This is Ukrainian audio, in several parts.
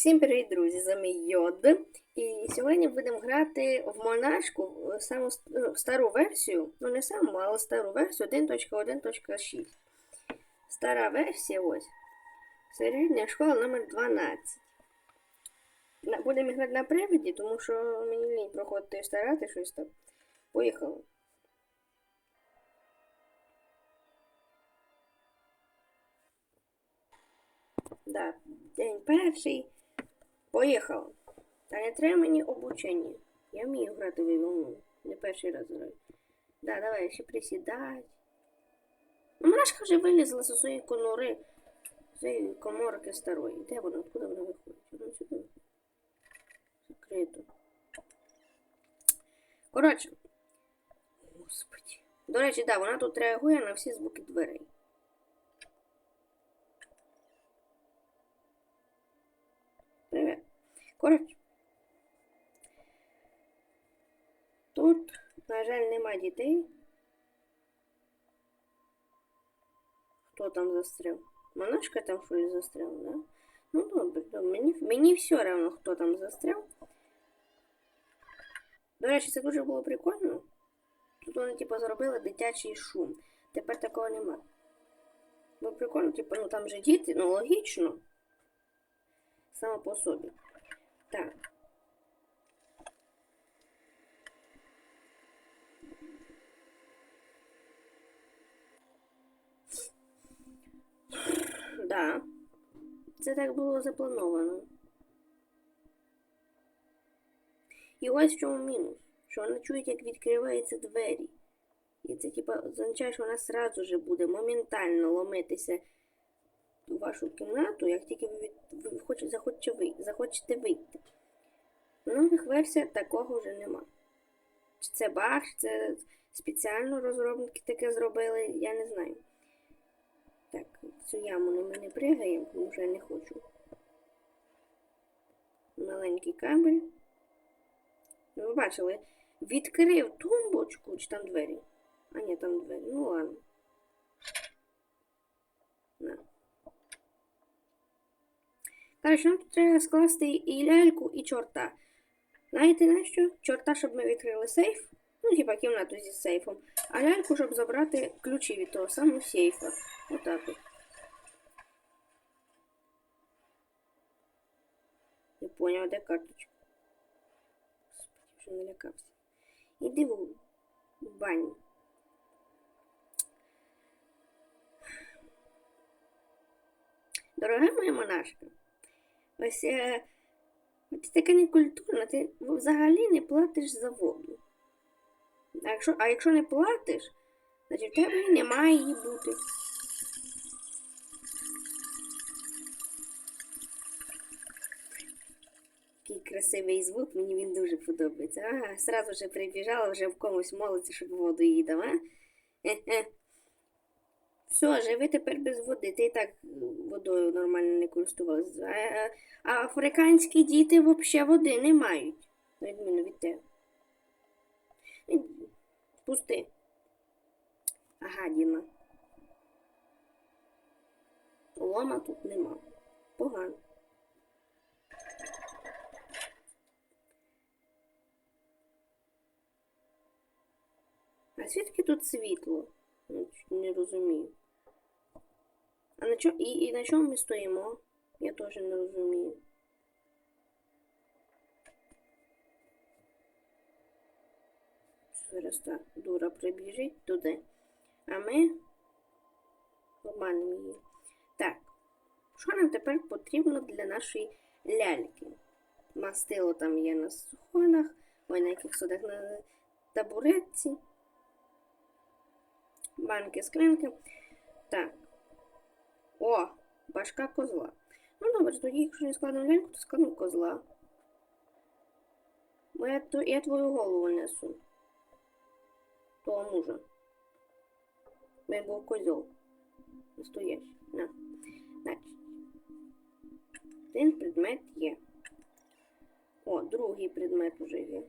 Всім привіт, друзі! З вами Йод. І сьогодні будемо грати в монашку саму ну, стару версію. Ну, не саму, але стару версію 1.1.6. Стара версія ось. Середня школа номер 12. На- Будемо грати на привіді, тому що мені лінь проходити і старати щось там. Поїхали. Да, день перший. Поїхали. Та не треба мені обучення. Я вмію грати в війну. Не перший раз граю. Да, давай ще присідати. Ну, Марашка вже вилізла зі своєї конури, з коморки старої. Де вона? Откуда вона виходить? Вона сюди. Закрито. Коротше. Господи. До речі, да, вона тут реагує на всі звуки дверей. Коротше. Тут, на жаль, нема дітей. Хто там застряв? Монашка там щось застряла, да? Ну добре, добре. Мені, мені все одно, хто там застряв. До речі, це дуже було прикольно. Тут вони, типу, зробили дитячий шум. Тепер такого нема. Бо прикольно, типу, ну там же діти, ну логічно. Само по собі. Так. Да. Це так було заплановано. І ось в чому мінус. Що вона чує, як відкриваються двері. І це, типа, означає, що вона сразу же буде моментально ломитися у вашу кімнату, як тільки ви, ви хоч... захочете, ви... захочете вийти. В нових версіях такого вже нема. Чи це баг, чи це спеціально розробники таке зробили, я не знаю. Так, цю яму не ми не пригаємо, тому що не хочу. Маленький кабель. Ну, ви бачили, відкрив тумбочку, чи там двері? А ні, там двері. Ну ладно. На. Коротше, нам тут треба скласти і ляльку, і чорта. Знаєте на що? Чорта, щоб ми відкрили сейф. Ну, типа кімнату зі сейфом. А ляльку, щоб забрати ключі від того самого сейфа. Отак от. Не поняв, де карточка. Господи, вже налякався. Іди в баню. Дорога моя монашка, ось е, ти така некультурна, ти взагалі не платиш за воду. А якщо, а якщо не платиш, значить в тебе і немає її бути. Який красивий звук, мені він дуже подобається. Ага, сразу же прибіжала, вже в комусь молиться, щоб воду їй дав, а? Хе-хе. Все, живи тепер без води. Ти і так водою нормально не користувалася. А, африканські діти взагалі води не мають. Відміну від тебе. Пусти. Гадіна. Лома тут нема. Погано. А звідки тут світло? Не розумію. А на чому, і, і на чому ми стоїмо? Я теж не розумію. Зараз та дура прибіжить туди. А ми обманемо її. Так, що нам тепер потрібно для нашої ляльки? Мастило там є на сходах, ой, на яких сходах на табуретці. Банки, склянки. Так. О, башка козла. Ну добре, тоді, якщо не складемо ляльку, то складемо козла. Бо я, я твою голову несу. Того мужа. Він був козьол. Настоящий. На. Значить. Один предмет є. О, другий предмет уже є.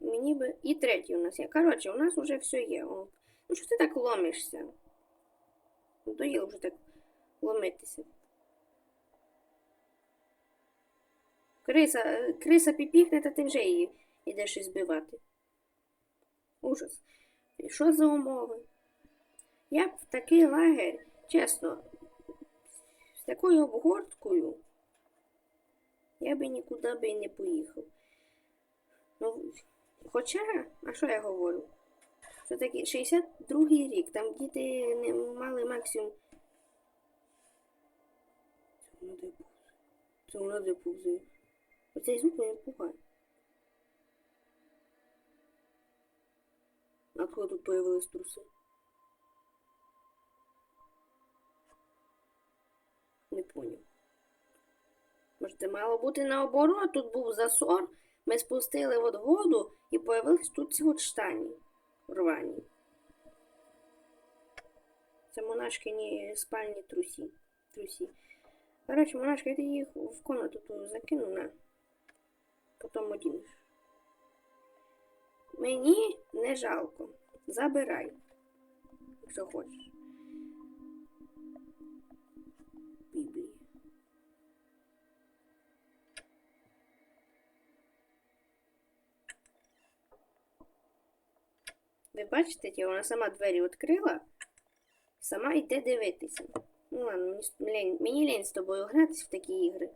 Мені би. І третій у нас є. Коротше, у нас вже все є. О. Ну що ти так ломишся? Доїло вже так ломитися. Криса, е, криса піпікне, та ти вже її йдеш ізбивати. Ужас. І що за умови? Я б в такий лагерь, чесно, з такою обгорткою я би нікуди би і не поїхав. Ну, хоча, а що я говорю? Це таки 62-й рік, там діти не мали максимум. Це вона де повзає. Оцей звук мене пугає. Откуда тут появились труси? Не поняв. Може, це мало бути наоборот, тут був засор, ми спустили от воду і появились тут ці от штані рвані. Це монашкині спальні трусі. трусі. Короче, монашка, я їх в комнату ту закину на. Потім одінеш. Мені не жалко. Забирай, якщо хочеш. Ви бачите, ті, вона сама двері відкрила, сама йде дивитися. Ну ладно, мені, с- лень, мені лень з тобою гратись в такі ігри.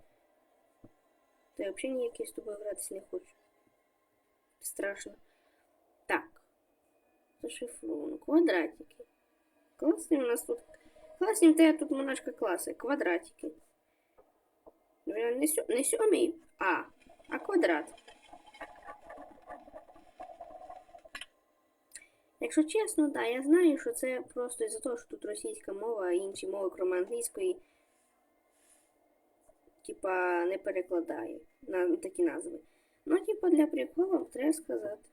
Та я взагалі ніякі з тобою гратись не хочу. Страшно. Так. Зашифровано. Квадратики. Класні у нас тут. Класні в тебе тут монашка класи. Квадратики. Вже Не, сьо, не сьомий А, а квадрат. Якщо чесно, да, я знаю, що це просто із-за того, що тут російська мова, а інші мови, крім англійської, типа, не перекладає на такі назви. Ну, типа, для приколу треба сказати.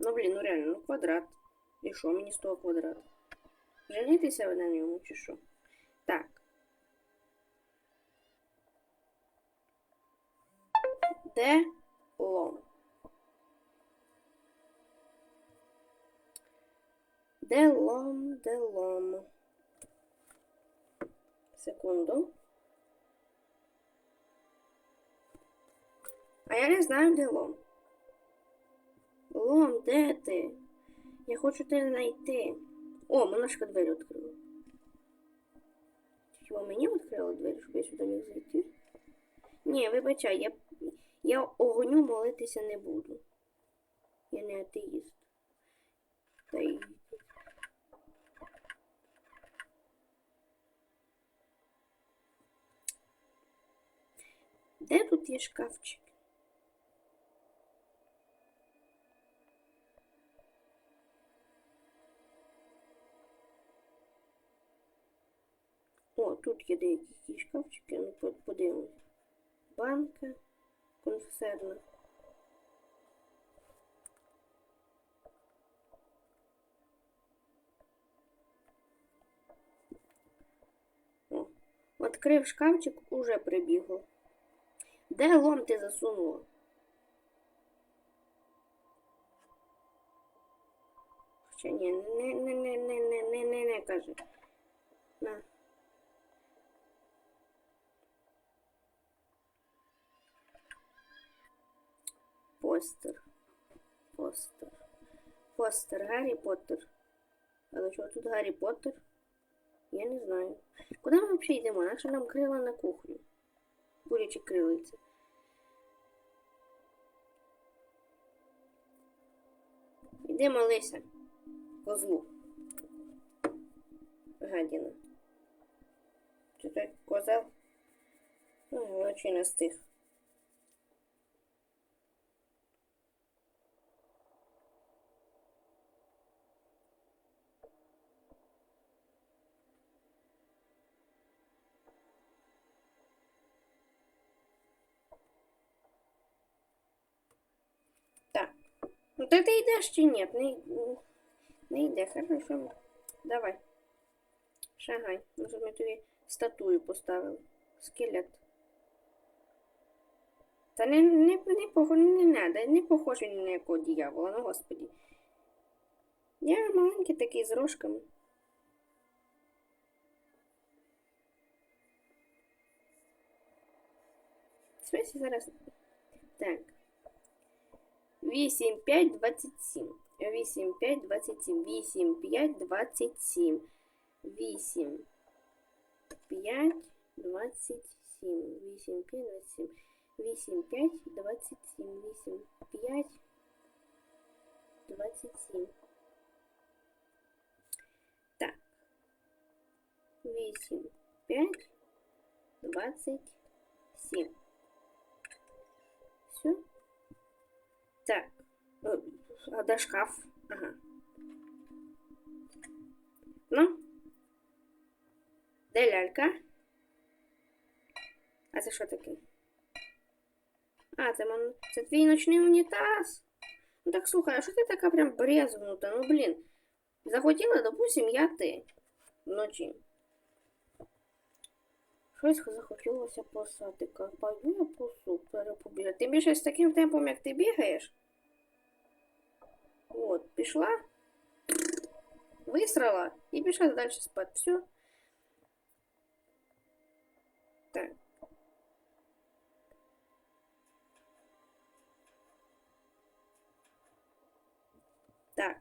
Ну, блін, ну реально, ну квадрат. І що мені з того квадрата? Женитися ви на ньому чи що? Так. Де лом? Де лом, де лом? Секунду. А я не знаю, де лом. Лом, де ти? Я хочу тебе знайти. О, монашка двері відкрила. Хіба мені відкрила двері, щоб я сюди міг зайти? Ні, вибачай, я, я огоню молитися не буду. Я не атеїст. Та й... Де тут є шкафчик? О, тут є деякі шкафчики, ну по- подивимось. Банка консервна. О, відкрив шкафчик, уже прибігло. Де лом ти засунула? Хоча ні, не, не, не, не, не, не, не, не, каже. На. Постер. Постер. Постер. Гаррі Поттер. Але чого тут Гаррі Поттер? Я не знаю. Куди ми взагалі йдемо? Наша нам крила на кухню. Бурячі крилиці. Іди молися. Козлу. Гадіна. Чи той козел? Ну, вночі не стих. Так. Ну ти йдеш чи ні? Не, не йде, хорошо. Давай. Шагай. Може ми тобі статую поставили. Скелет. Та не, не, не, похож, не надо, не похож ні на якого дьявола, ну господі. Я маленький такий з рожками. смислі зараз. Так. 8, 5, 27. 8, 5, 27. 8, 5, 27. 8, 5, 27. 8, 5, 27. 8, 5, 27. 8, 5, 27. Так. 8, 5, 27. Так. Е, А де шкаф? Ага. Ну. Де лялька? А це що таке? А, це, мон... це твій ночний унітаз. Ну так слухай, а що ти така прям брезгнута? Ну блін. Захотіла, допустим, я ти вночі. Щось захотілося посати. Пойду я посу перепобігати. Ти більше з таким темпом, як ти бігаєш. От, пішла, висрала і пішла далі спати. Все. Так. Так.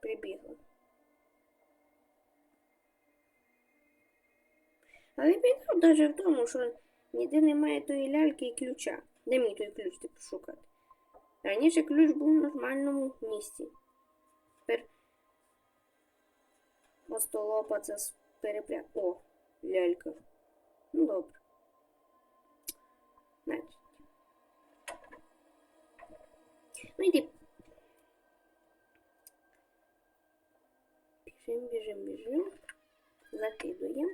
Прибігла. Але біда навіть в тому, що ніде немає тої ляльки і ключа. Де мені той ключ типу шукати? Раніше ключ був в нормальному місці. Тепер остолопа це перепря... О, лялька. Ну добре. Значить. Ну йди. Біжим, біжим, біжим. Закидуємо.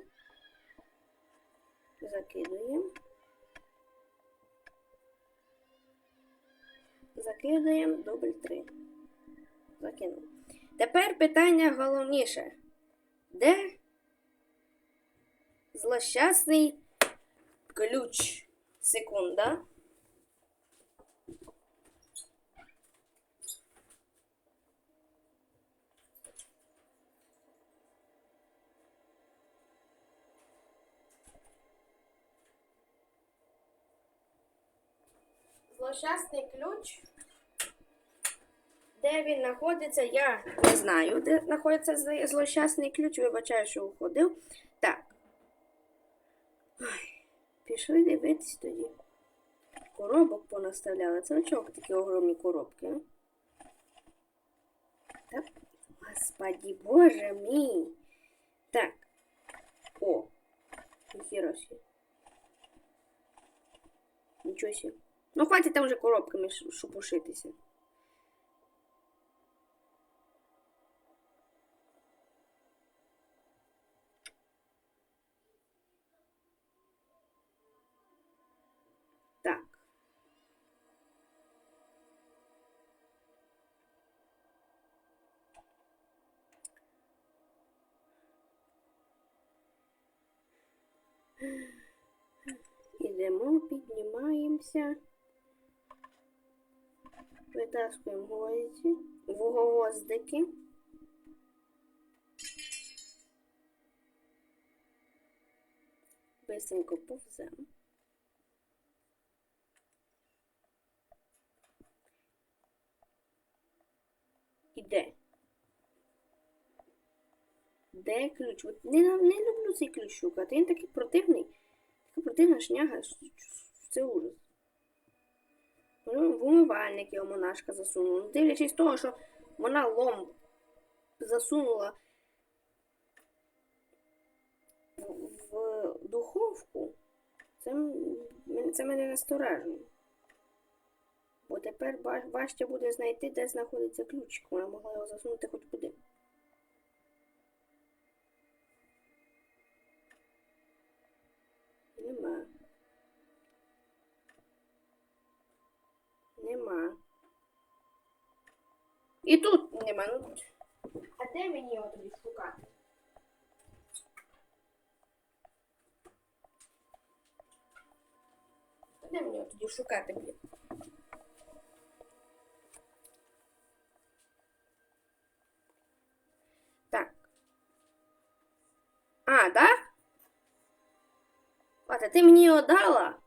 Закидуємо. Закидаємо дубль 3. Закинув. Тепер питання головніше. Де злощасний ключ? Секунда. Злощасний ключ. Де він знаходиться, я не знаю, де знаходиться зл- злощасний ключ, вибачаю, що уходив. Так. Ой, пішли дивитись тоді. Коробок понаставляли. Це чого такі огромні коробки? Так. Господи, боже мій. Так. О. Ніхіра собі. Нічого. Ну, хватить там вже коробками шупушитися. Ідемо, піднімаємося. Витаскуємо гвозді, вуговоздики. Бисенько повземо. І де? Де ключ? От не, не люблю цей ключ шукати. Він такий противний. Така противна шняга. Це ужас. В умивальник його монашка засунула. Ну, Дивлячись того, що вона лом засунула в, в духовку, це, це мене насторажує. Бо тепер важче буде знайти, де знаходиться ключик. Вона могла його засунути хоч куди. Нема. Нема. І тут нема. Ну, а де мені його тоді шукати? Де мені його тоді шукати, блін? Так. А, да? Це ти мені його дала?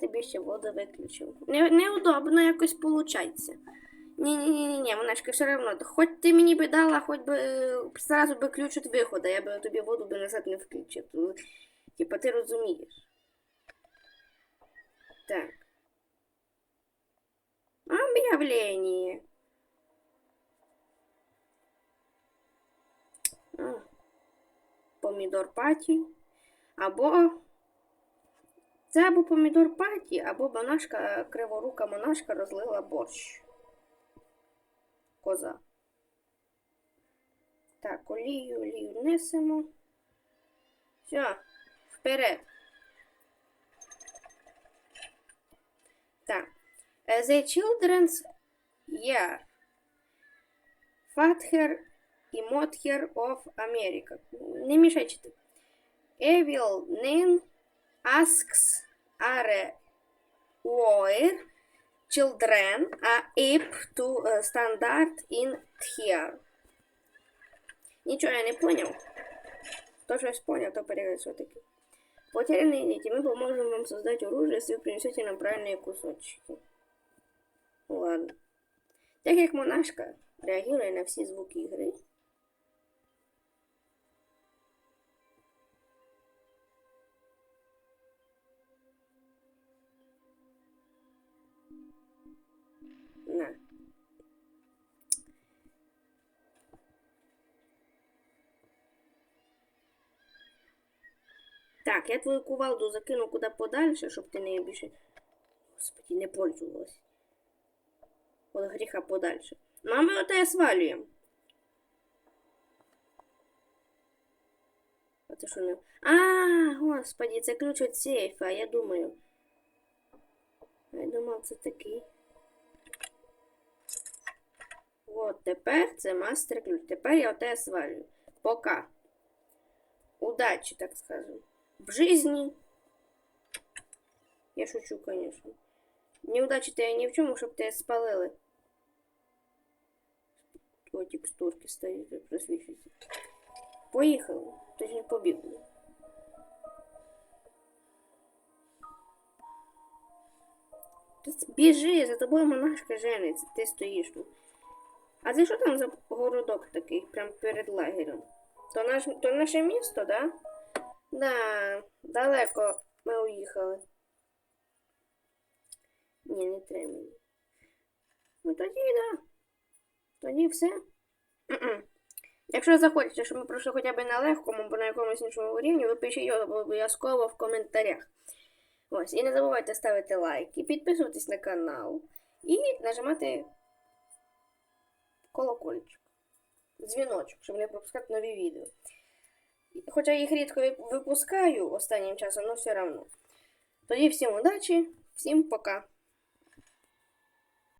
Тобі ще воду виключив. Не, неудобно якось виходить. Ні-ні-ні, монашка, все одно. Хоч ти мені би дала, хоч би зразу би ключ від виходу, я би тобі воду би назад не включив. Ну, Типа ти розумієш. Так. Об'явлення. Помідор паті. Або це або помідор паті, або монашка, криворука монашка розлила борщ. Коза. Так, олію, олію несемо. Все, вперед. Так. Е, The Children's Year. Father і Mother of America. Не мішай читати. Evil Nin asks are where children are able to uh, standard in here. Нічого я не поняв. Хто щось поняв, то переведь все-таки. Потерянные дети, мы поможем вам создать оружие, если вы принесете нам правильные кусочки. Ну ладно. Так як монашка реагує на всі звуки ігри. Так, я твою кувалду закину куди подальше, щоб ти нею більше. Господи, не пользувалась. От гріха подальше. Ну, а ми оте свалюємо. А це що не. А, господи, це ключ від сейфа, я думаю. Я думав, це такий. От тепер це мастер ключ. Тепер я оте свалюю. Пока. Удачи, так скажем. В жизни. Я шучу, конечно. Неудачі то я ні в чому, щоб тебе спалили. О, текстурки стоять, просвічуються. Поїхали. Точніше, побігли. Ти Біжи, за тобою монашка жениться, ти стоїш тут. А це що там за городок такий, прям перед лагерем? То, наш, то наше місто, да? Да, далеко ми уїхали. Ні, не треба. Ну тоді, да. Тоді все. Якщо захочете, щоб ми пройшли хоча б на легкому або на якомусь іншому рівні, ви пишіть його обов'язково в коментарях. Ось, і не забувайте ставити лайки, підписуватись на канал і нажимати колокольчик, дзвіночок, щоб не пропускати нові відео. Хоча їх рідко випускаю останнім часом, але все одно. Тоді всім удачі, всім пока.